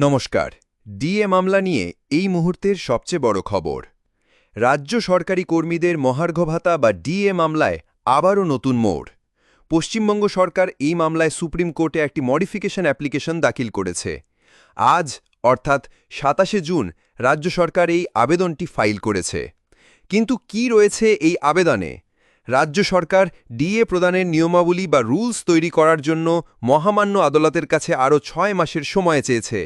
নমস্কার। ডিএ মামলা নিয়ে এই মুহূর্তের সবচেয়ে বড় খবর। রাজ্য সরকারি কর্মীদের মহার্ঘ ভাতা বা ডিএ মামলায় আবারও নতুন মোড়। পশ্চিমবঙ্গ সরকার এই মামলায় সুপ্রিম কোর্টে একটি মডিফিকেশন অ্যাপ্লিকেশন দাখিল করেছে। আজ, অর্থাৎ সাতাশে জুন, রাজ্য সরকার এই আবেদনটি ফাইল করেছে। কিন্তু কি রয়েছে এই আবেদনে? রাজ্য সরকার ডিএ প্রদানের নিয়মাবলী বা রুলস তৈরি করার জন্য মহামান্য আদালতের কাছে আরও ছয় মাসের সময় চেয়েছে।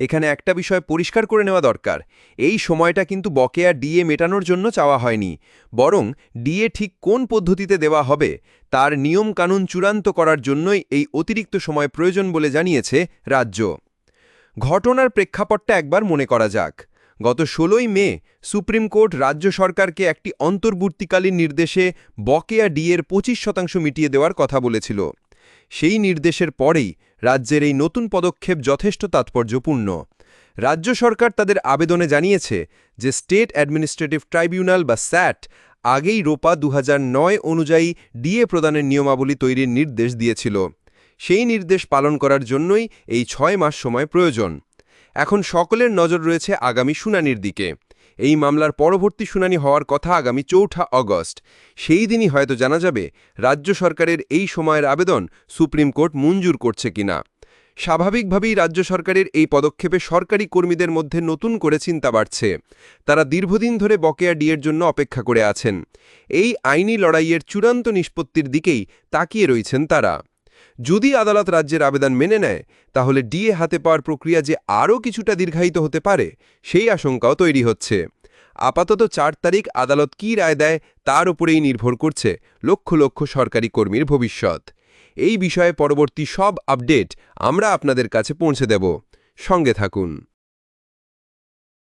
এখানে একটা বিষয় পরিষ্কার করে নেওয়া দরকার। এই সময়টা কিন্তু বকেয়া ডিএ মেটানোর জন্য চাওয়া হয়নি। বরং ডিএ ঠিক কোন পদ্ধতিতে দেওয়া হবে, তার নিয়ম কানুন চূড়ান্ত করার জন্যই এই অতিরিক্ত সময় প্রয়োজন বলে জানিয়েছে রাজ্য। ঘটনার প্রেক্ষাপটটা একবার মনে করা যাক। গত ষোলোই মে সুপ্রিম কোর্ট রাজ্য সরকারকে একটি অন্তর্বর্তীকালীন নির্দেশে বকেয়া ডিএর পঁচিশ শতাংশ মিটিয়ে দেওয়ার কথা বলেছিল। সেই নির্দেশের পরেই রাজ্যের এই নতুন পদক্ষেপ যথেষ্ট তাৎপর্যপূর্ণ। রাজ্য সরকার তাদের আবেদনে জানিয়েছে যে স্টেট অ্যাডমিনিস্ট্রেটিভ ট্রাইব্যুনাল বা স্যাট আগেই রোপা দু হাজার নয় অনুযায়ী ডিএ প্রদানের নিয়মাবলী তৈরির নির্দেশ দিয়েছিল। সেই নির্দেশ পালন করার জন্যই এই ছয় মাস সময় প্রয়োজন। এখন সকলের নজর রয়েছে আগামী শুনানির দিকে। এই মামলার পরবর্তী শুনানি হওয়ার কথা আগামী চৌঠা অগস্ট। সেই দিনই হয়তো জানা যাবে, রাজ্য সরকারের এই সময়ের আবেদন সুপ্রিম কোর্ট মঞ্জুর করছে কিনা। স্বাভাবিকভাবেই রাজ্য সরকারের এই পদক্ষেপে সরকারি কর্মীদের মধ্যে নতুন করে চিন্তা বাড়ছে। তারা দীর্ঘদিন ধরে বকেয়া ডিয়ের জন্য অপেক্ষা করে আছেন। এই আইনি লড়াইয়ের চূড়ান্ত নিষ্পত্তির দিকেই তাকিয়ে রয়েছেন তারা। যদি আদালত রাজ্যের আবেদন মেনে নেয়, তাহলে ডিএ হাতে পাওয়ার প্রক্রিয়া যে আরও কিছুটা দীর্ঘায়িত হতে পারে, সেই আশঙ্কাও তৈরি হচ্ছে। আপাতত চার তারিখ আদালত কী রায় দেয়, তার উপরেই নির্ভর করছে লক্ষ লক্ষ সরকারি কর্মীর ভবিষ্যৎ। এই বিষয়ে পরবর্তী সব আপডেট আমরা আপনাদের কাছে পৌঁছে দেব। সঙ্গে থাকুন।